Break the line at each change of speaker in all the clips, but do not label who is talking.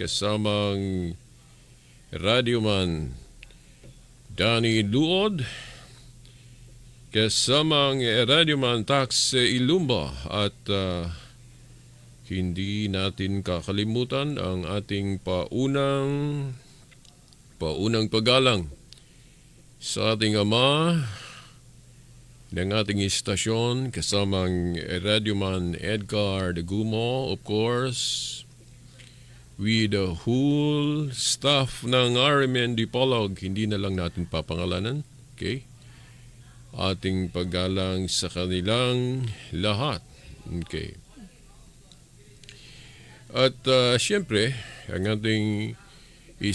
kasamang radyoman Danny Luod, kasamang radyoman Tax Ilumba at ah, hindi natin kakalimutan ang ating paunang paunang paggalang sa ating ama ng ating istasyon kasamang radyoman Edgar Gumo, of course, with the whole staff ng RMN Dipolog. Hindi na lang natin papangalanan. Okay? Ating paggalang sa kanilang lahat. Okay. At uh, siyempre, ang ating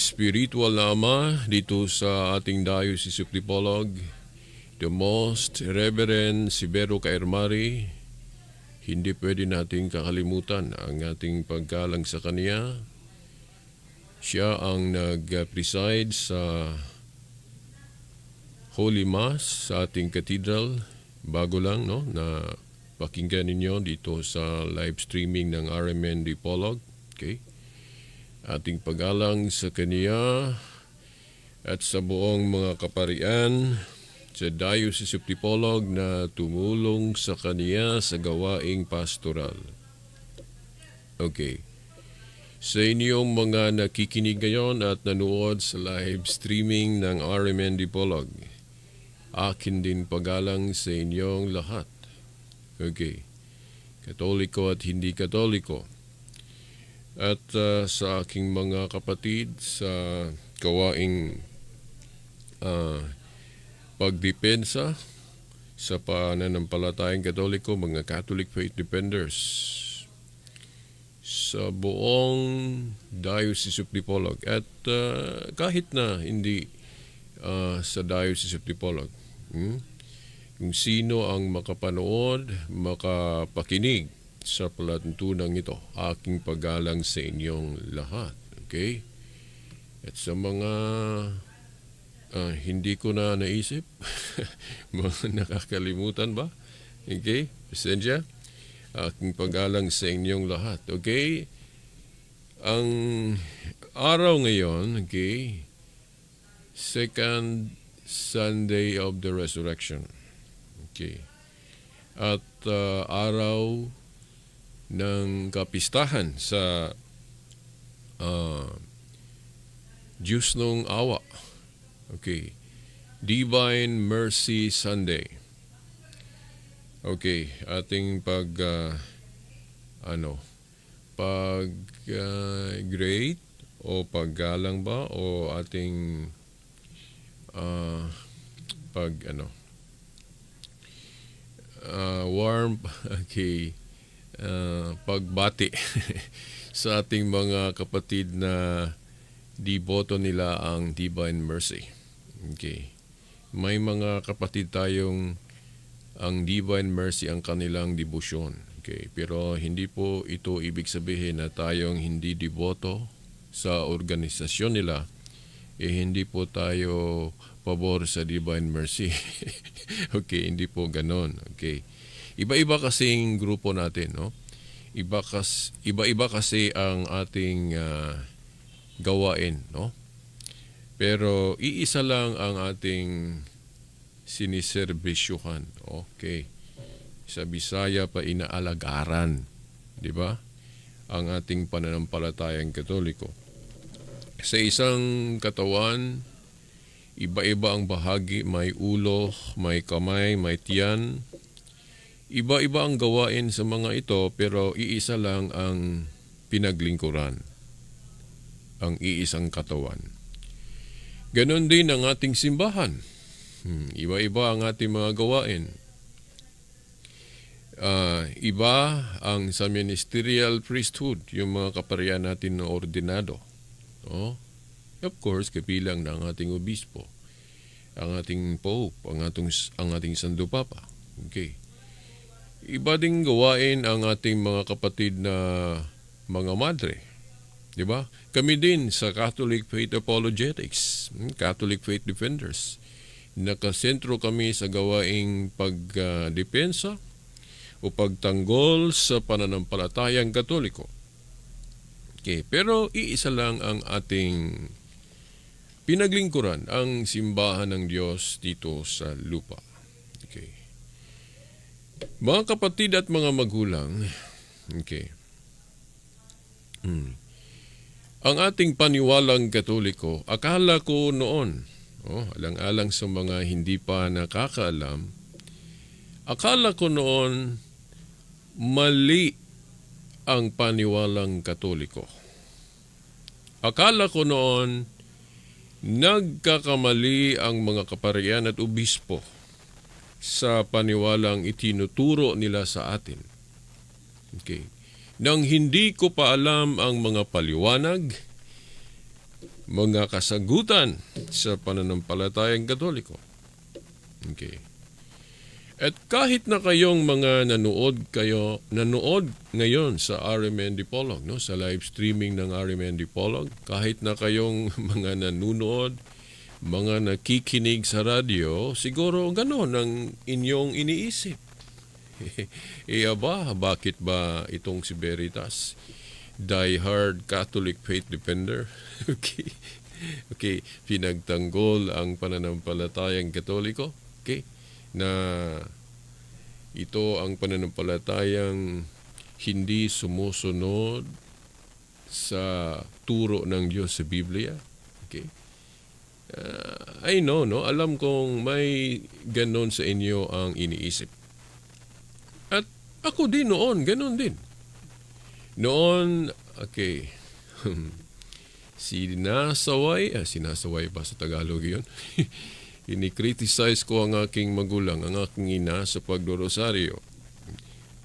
spiritual ama dito sa ating Diocese of Dipolog, the most Reverend Sibero Kairmari, hindi pwede nating kakalimutan ang ating paggalang sa kanya. Siya ang nag-preside sa Holy Mass sa ating cathedral. Bago lang, no, na pakinggan ninyo dito sa live streaming ng RMN Dipolog. Okay? Ating pagalang sa kaniya at sa buong mga kaparian sa Diocese of Dipolog na tumulong sa kaniya sa gawaing pastoral. Okay. Sa inyong mga nakikinig ngayon at nanood sa live streaming ng RMN Dipolog, akin din pagalang sa inyong lahat. Okay. Katoliko at hindi katoliko. At uh, sa aking mga kapatid sa gawaing uh, pagdepensa sa pananampalatayang katoliko, mga Catholic Faith Defenders sa buong Diocese of Dipolog at uh, kahit na hindi uh, sa Diocese of Dipolog. Hmm? kung sino ang makapanood, makapakinig sa palatuntunang ito. Aking paggalang sa inyong lahat. Okay? At sa mga uh, hindi ko na naisip, mga nakakalimutan ba? Okay? Pasensya? Aking paggalang sa inyong lahat. Okay? Ang araw ngayon, okay, second Sunday of the Resurrection. Okay. At uh, araw ng kapistahan sa uh, Diyos nung awa. Okay. Divine Mercy Sunday. Okay, ating pag uh, ano pag uh, great o paggalang ba o ating uh, pag ano uh, warm okay, uh, pagbati sa ating mga kapatid na diboto nila ang Divine Mercy. Okay. May mga kapatid tayong ang Divine Mercy ang kanilang debosyon. Okay. Pero hindi po ito ibig sabihin na tayong hindi deboto sa organisasyon nila eh hindi po tayo pabor sa Divine Mercy. okay, hindi po ganon. Okay. Iba-iba kasing grupo natin, no? Iba kas iba-iba kasi ang ating uh, gawain, no? Pero iisa lang ang ating siniserbisyuhan. Okay. Sa Bisaya pa inaalagaran, 'di ba? Ang ating pananampalatayang Katoliko. Sa isang katawan, Iba-iba ang bahagi, may ulo, may kamay, may tiyan. Iba-iba ang gawain sa mga ito pero iisa lang ang pinaglingkuran, ang iisang katawan. Ganon din ang ating simbahan. Hmm, iba-iba ang ating mga gawain. Uh, iba ang sa ministerial priesthood, yung mga kaparian natin na ordinado. Oh, Of course, kapilang ng ating obispo, ang ating pope, ang ating, ang ating santo papa. Okay. Iba ding gawain ang ating mga kapatid na mga madre. Di ba? Kami din sa Catholic Faith Apologetics, hmm, Catholic Faith Defenders. Nakasentro kami sa gawaing pagdepensa o pagtanggol sa pananampalatayang katoliko. Okay, pero iisa lang ang ating pinaglingkuran, ang simbahan ng Diyos dito sa lupa. Okay. Mga kapatid at mga magulang, okay. Hmm. Ang ating paniwalang katoliko, akala ko noon, oh, alang-alang sa mga hindi pa nakakaalam, akala ko noon mali ang paniwalang katoliko. Akala ko noon nagkakamali ang mga kaparian at obispo sa paniwalang itinuturo nila sa atin. Okay. Nang hindi ko pa alam ang mga paliwanag, mga kasagutan sa pananampalatayang katoliko. Okay. At kahit na kayong mga nanood kayo, nanood ngayon sa RMN Dipolog, no, sa live streaming ng RMN Dipolog, kahit na kayong mga nanonood, mga nakikinig sa radyo, siguro gano'n ang inyong iniisip. e aba, bakit ba itong si Veritas? Die-hard Catholic faith defender? okay. Okay, pinagtanggol ang pananampalatayang katoliko. Okay na ito ang pananampalatayang hindi sumusunod sa turo ng Diyos sa Biblia. Okay? Uh, I know, no? Alam kong may ganon sa inyo ang iniisip. At ako din noon, ganon din. Noon, okay, sinasaway, ah, sinasaway ba sa Tagalog yun? Ini-criticize ko ang aking magulang, ang aking ina sa pagdorosaryo.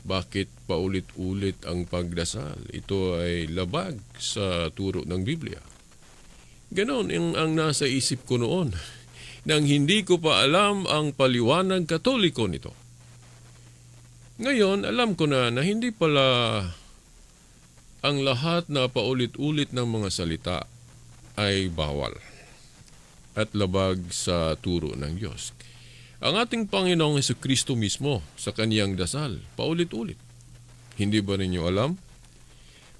Bakit paulit-ulit ang pagdasal? Ito ay labag sa turo ng Biblia. Ganon ang, ang nasa isip ko noon nang hindi ko pa alam ang paliwanag katoliko nito. Ngayon, alam ko na na hindi pala ang lahat na paulit-ulit ng mga salita ay bawal at labag sa turo ng Diyos. Ang ating Panginoong Heso Kristo mismo sa kaniyang dasal, paulit-ulit. Hindi ba ninyo alam?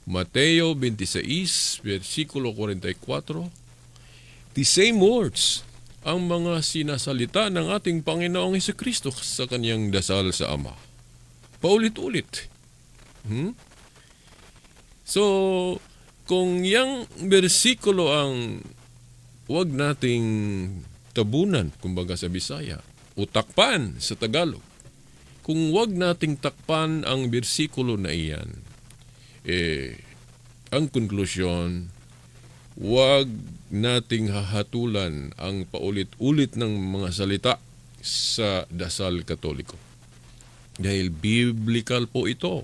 Mateo 26, versikulo 44, the same words ang mga sinasalita ng ating Panginoong Heso Kristo sa kaniyang dasal sa Ama. Paulit-ulit. Hmm? So, kung yang bersikulo ang huwag nating tabunan, kumbaga sa Bisaya, o takpan sa Tagalog. Kung huwag nating takpan ang bersikulo na iyan, eh, ang konklusyon, huwag nating hahatulan ang paulit-ulit ng mga salita sa dasal katoliko. Dahil biblical po ito.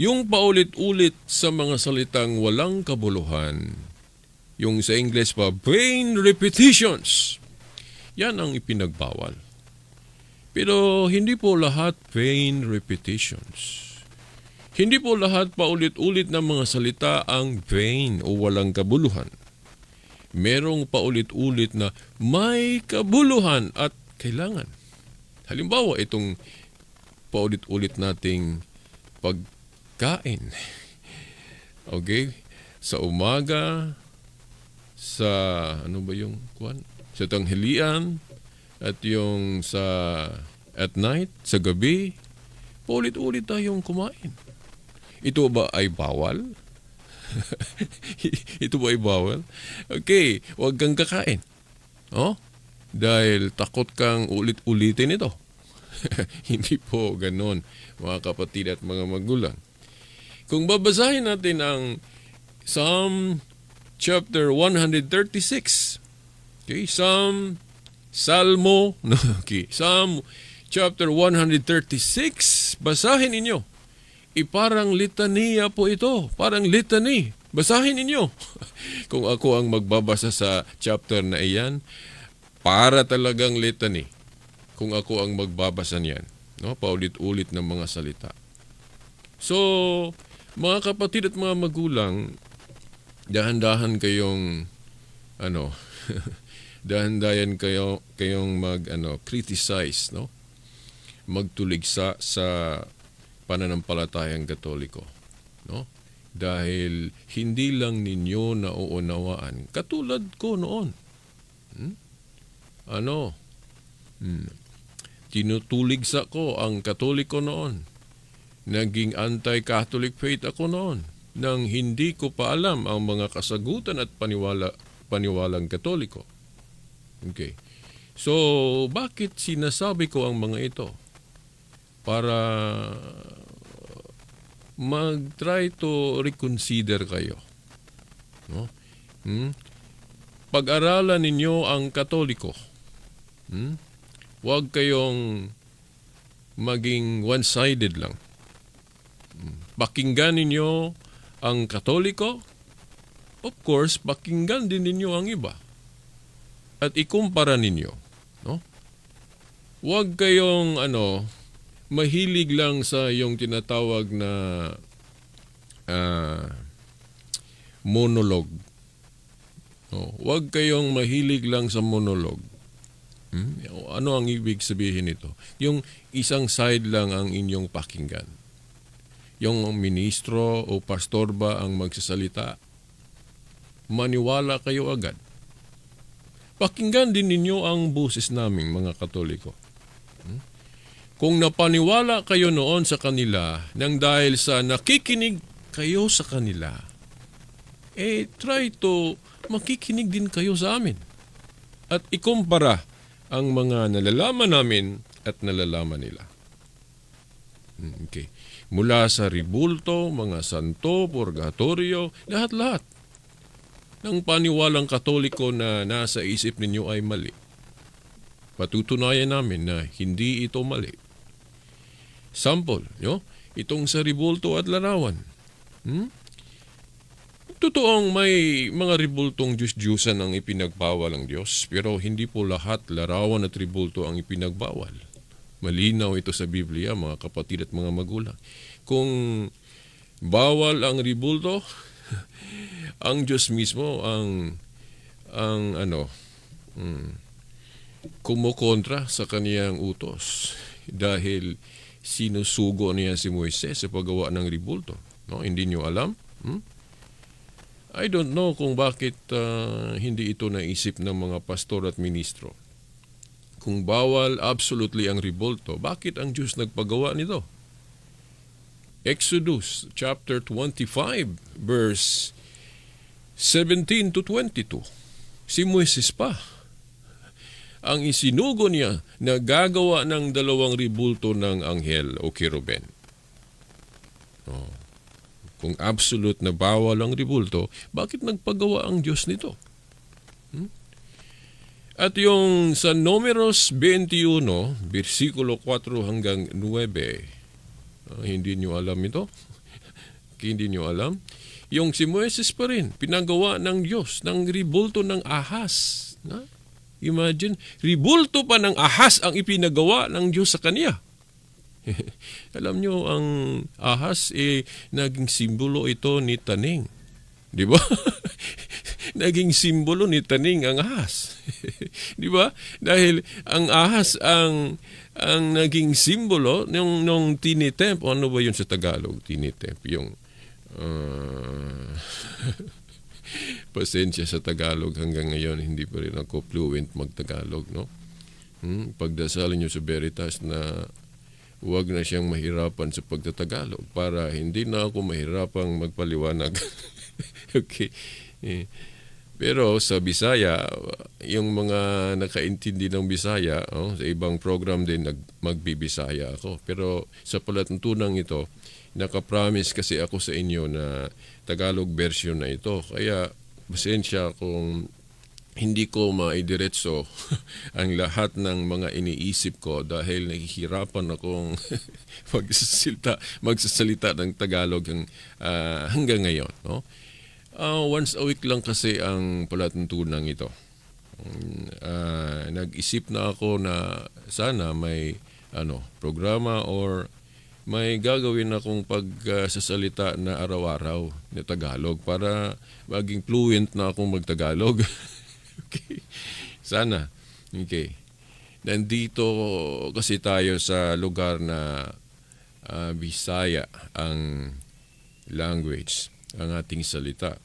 Yung paulit-ulit sa mga salitang walang kabuluhan, yung sa English pa, vain repetitions. Yan ang ipinagbawal. Pero hindi po lahat vain repetitions. Hindi po lahat paulit-ulit ng mga salita ang vain o walang kabuluhan. Merong paulit-ulit na may kabuluhan at kailangan. Halimbawa, itong paulit-ulit nating pagkain. Okay? Sa umaga, sa ano ba yung kuan? Sa tanghalian at yung sa at night, sa gabi, paulit-ulit tayong kumain. Ito ba ay bawal? Ito ba ay bawal? Okay, huwag kang kakain. Oh? Dahil takot kang ulit-ulitin ito. Hindi po ganon, mga kapatid at mga magulang. Kung babasahin natin ang Psalm chapter 136. Okay, Psalm Salmo, okay, Psalm chapter 136. Basahin ninyo. Iparang litania po ito. Parang litany. Basahin ninyo. Kung ako ang magbabasa sa chapter na iyan, para talagang litany. Kung ako ang magbabasa niyan. No? Paulit-ulit ng mga salita. So, mga kapatid at mga magulang, dahan-dahan kayong ano dahan-dahan kayo kayong mag ano criticize no magtuligsa sa pananampalatayang katoliko no dahil hindi lang ninyo nauunawaan. Katulad ko noon. Hmm? Ano? Hmm. Tinutulig sa ko ang katoliko noon. Naging anti-Catholic faith ako noon nang hindi ko pa alam ang mga kasagutan at paniwala paniwalang katoliko. Okay. So, bakit sinasabi ko ang mga ito? Para mag-try to reconsider kayo. No? Hmm? Pag-aralan ninyo ang katoliko. Hmm? Huwag kayong maging one-sided lang. Pakinggan ninyo ang katoliko. Of course, pakinggan din ninyo ang iba. At ikumpara ninyo. No? Huwag kayong ano, mahilig lang sa yung tinatawag na ah, monologue. No, huwag kayong mahilig lang sa monologue. Hmm? Ano ang ibig sabihin nito? Yung isang side lang ang inyong pakinggan. Yung ministro o pastor ba ang magsasalita? Maniwala kayo agad. Pakinggan din ninyo ang busis naming mga katoliko. Kung napaniwala kayo noon sa kanila nang dahil sa nakikinig kayo sa kanila, eh try to makikinig din kayo sa amin. At ikumpara ang mga nalalaman namin at nalalaman nila. Hmm, Okay. Mula sa ribulto, mga santo, purgatorio, lahat-lahat ng paniwalang katoliko na nasa isip ninyo ay mali. Patutunayan namin na hindi ito mali. Sample, yo, itong sa ribulto at larawan. Hmm? Totoong may mga ribultong Diyos-Diyosan ang ipinagbawal ng Diyos, pero hindi po lahat larawan at ribulto ang ipinagbawal. Malinaw ito sa Biblia, mga kapatid at mga magulang. Kung bawal ang ribulto, ang Diyos mismo ang ang ano hmm, kumukontra sa kaniyang utos dahil sinusugo niya si Moises sa paggawa ng ribulto. No, hindi niyo alam? Hmm? I don't know kung bakit ah, hindi ito naisip ng mga pastor at ministro. Kung bawal absolutely ang ribulto, bakit ang Diyos nagpagawa nito? Exodus chapter 25 verse 17 to 22. Si Moises pa ang isinugo niya na gagawa ng dalawang ribulto ng anghel o kiruben. Oh. Kung absolute na bawal ang ribulto, bakit nagpagawa ang Diyos nito? At yung sa Numeros 21, versikulo 4 hanggang 9, ah, hindi nyo alam ito? hindi nyo alam? Yung si Moises pa rin, pinagawa ng Diyos ng ribulto ng ahas. Na? Imagine, ribulto pa ng ahas ang ipinagawa ng Diyos sa kanya. Alam nyo, ang ahas, eh, naging simbolo ito ni Taning. Di ba? naging simbolo ni Taning ang ahas. Di ba? Dahil ang ahas ang ang naging simbolo nung, nung tinitemp. Ano ba yun sa Tagalog? Tinitemp. Yung uh, pasensya sa Tagalog hanggang ngayon hindi pa rin ako fluent magtagalog no hmm? pagdasalin nyo sa Veritas na huwag na siyang mahirapan sa pagtatagalog para hindi na ako mahirapang magpaliwanag okay eh. Pero sa Bisaya yung mga nakaintindi ng Bisaya oh, sa ibang program din nag, magbibisaya ako pero sa palatuntunang ito nakapromise kasi ako sa inyo na Tagalog version na ito. Kaya pasensya kung hindi ko maidiretso ang lahat ng mga iniisip ko dahil nahihirapan akong magsasalita, magsasalita ng Tagalog uh, hanggang ngayon. No? Uh, once a week lang kasi ang palatuntunan ito. Uh, nag-isip na ako na sana may ano programa or may gagawin akong pagsasalita na araw-araw na Tagalog para maging fluent na akong magtagalog. okay. Sana. Okay. Nandito kasi tayo sa lugar na uh, Bisaya ang language. Ang ating salita.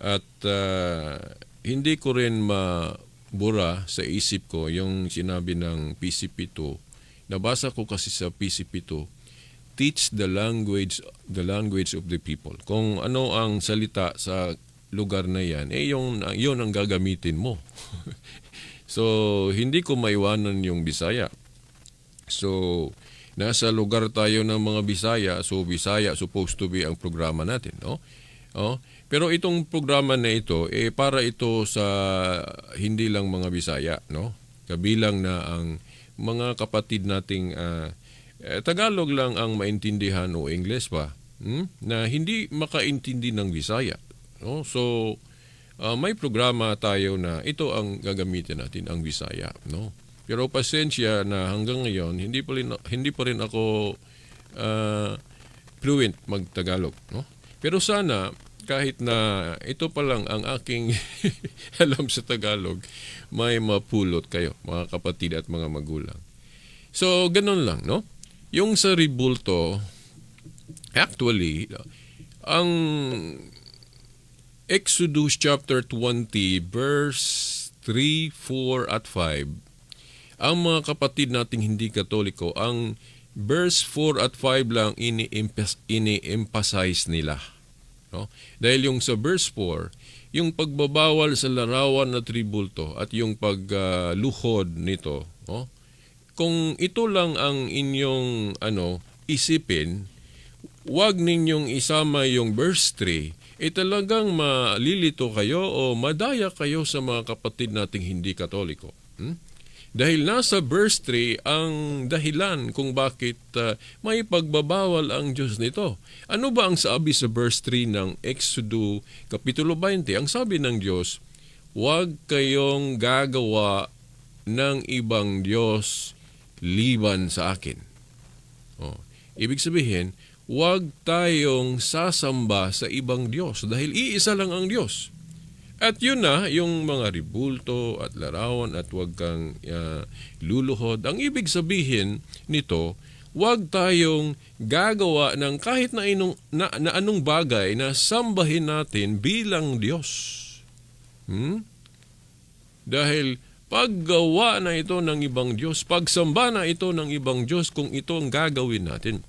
At ah, hindi ko rin mabura sa isip ko yung sinabi ng PCP2. Nabasa ko kasi sa PCP2, teach the language the language of the people. Kung ano ang salita sa lugar na yan, eh yung, yun ang gagamitin mo. so, hindi ko maiwanan yung Bisaya. So, nasa lugar tayo ng mga Bisaya, so Bisaya supposed to be ang programa natin, no? Oh, pero itong programa na ito eh para ito sa hindi lang mga Bisaya, no? Kabilang na ang mga kapatid nating ah, eh, Tagalog lang ang maintindihan o English pa, hmm? na hindi makaintindi ng Bisaya, no? So ah, may programa tayo na ito ang gagamitin natin ang Bisaya, no? Pero pasensya na hanggang ngayon hindi pa rin hindi pa rin ako ah, fluent mag-Tagalog, no? Pero sana kahit na ito pa lang ang aking alam sa Tagalog, may mapulot kayo, mga kapatid at mga magulang. So, ganun lang, no? Yung sa ribulto, actually, ang Exodus chapter 20, verse 3, 4 at 5, ang mga kapatid nating hindi katoliko, ang verse 4 at 5 lang ini-emphasize nila. No? Dahil yung sa verse 4, yung pagbabawal sa larawan na tribulto at yung pagluhod nito, no? kung ito lang ang inyong ano isipin, wag ninyong isama yung verse 3, eh talagang malilito kayo o madaya kayo sa mga kapatid nating hindi katoliko. Hmm? Dahil nasa verse 3 ang dahilan kung bakit uh, may pagbabawal ang Diyos nito. Ano ba ang sabi sa verse 3 ng Exodo Kapitulo 20? Ang sabi ng Diyos, huwag kayong gagawa ng ibang Diyos liban sa akin. Oh. Ibig sabihin, huwag tayong sasamba sa ibang Diyos dahil iisa lang ang Diyos. At yun na, yung mga ribulto at larawan at huwag kang uh, luluhod. Ang ibig sabihin nito, huwag tayong gagawa ng kahit na, inong, na, na anong bagay na sambahin natin bilang Diyos. Hmm? Dahil paggawa na ito ng ibang Diyos, pagsamba na ito ng ibang Diyos kung ito ang gagawin natin.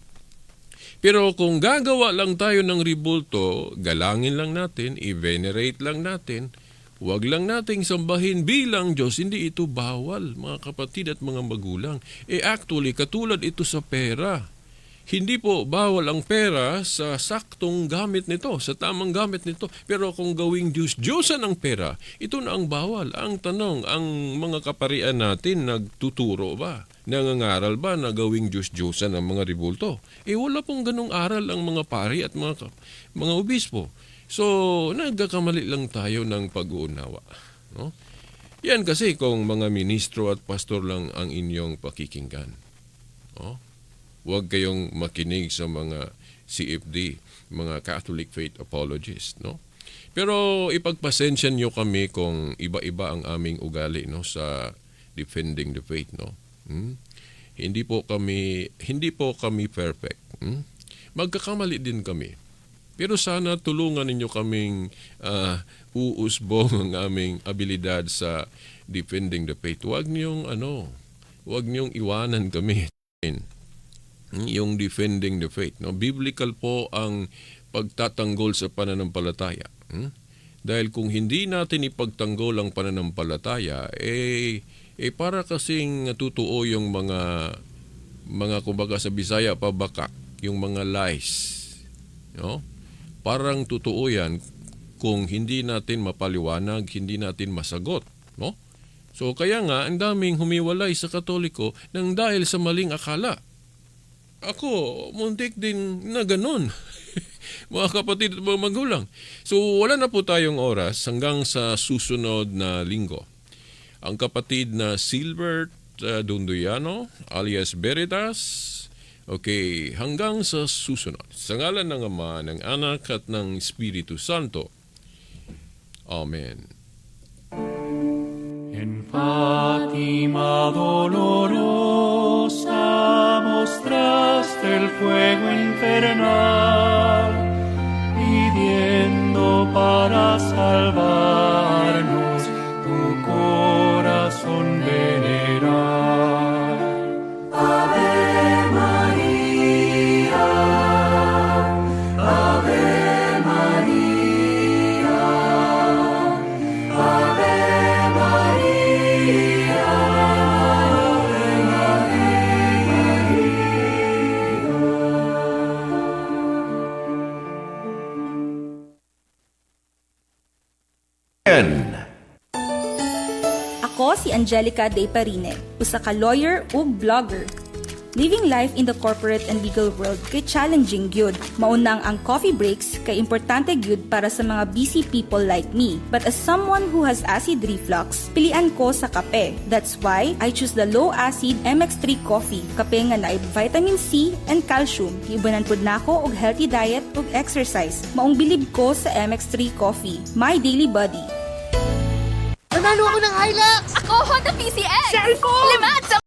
Pero kung gagawa lang tayo ng ribulto, galangin lang natin, i-venerate lang natin, huwag lang nating sambahin bilang Diyos, hindi ito bawal, mga kapatid at mga magulang. Eh actually, katulad ito sa pera. Hindi po bawal ang pera sa saktong gamit nito, sa tamang gamit nito. Pero kung gawing Diyos, Diyosan ang pera, ito na ang bawal. Ang tanong, ang mga kaparian natin nagtuturo ba? Nangangaral ba na gawing Diyos-Diyosan ang mga ribulto? Eh wala pong ganong aral ang mga pari at mga, mga obispo. So, nagkakamali lang tayo ng pag-uunawa. No? Yan kasi kung mga ministro at pastor lang ang inyong pakikinggan. No? Huwag kayong makinig sa mga CFD, mga Catholic Faith Apologists. No? Pero ipagpasensya nyo kami kung iba-iba ang aming ugali no, sa defending the faith. No? Hmm? Hindi po kami hindi po kami perfect. Hmm? Magkakamali din kami. Pero sana tulungan ninyo kaming uh, uusbong ang aming abilidad sa defending the faith. Huwag niyong ano, huwag niyong iwanan kami. Yung defending the faith. No? Biblical po ang pagtatanggol sa pananampalataya. Hmm? Dahil kung hindi natin ipagtanggol ang pananampalataya, eh eh para kasing tutuo yung mga mga kumbaga sa Bisaya pabaka, yung mga lies. No? Parang totoo yan kung hindi natin mapaliwanag, hindi natin masagot, no? So kaya nga ang daming humiwalay sa Katoliko nang dahil sa maling akala. Ako, muntik din na ganun. mga kapatid at mga magulang. So wala na po tayong oras hanggang sa susunod na linggo ang kapatid na Silbert uh, Dunduyano alias Veritas. Okay, hanggang sa susunod. Sa ngalan ng Ama, ng Anak at ng Espiritu Santo. Amen.
En Fátima dolorosa fuego infernal
Ako si Angelica De Parine, usa ka lawyer ug blogger. Living life in the corporate and legal world kay challenging gyud. Maunang ang coffee breaks kay importante gyud para sa mga busy people like me. But as someone who has acid reflux, pilian ko sa kape. That's why I choose the low acid MX3 coffee. Kape nga naay vitamin C and calcium. Giibanan pud nako og healthy diet ug exercise. Maong bilib ko sa MX3 coffee. My daily body.
Nanalo ako ng Hilux!
Ako, Honda PCX!
Cellphone!
Lima at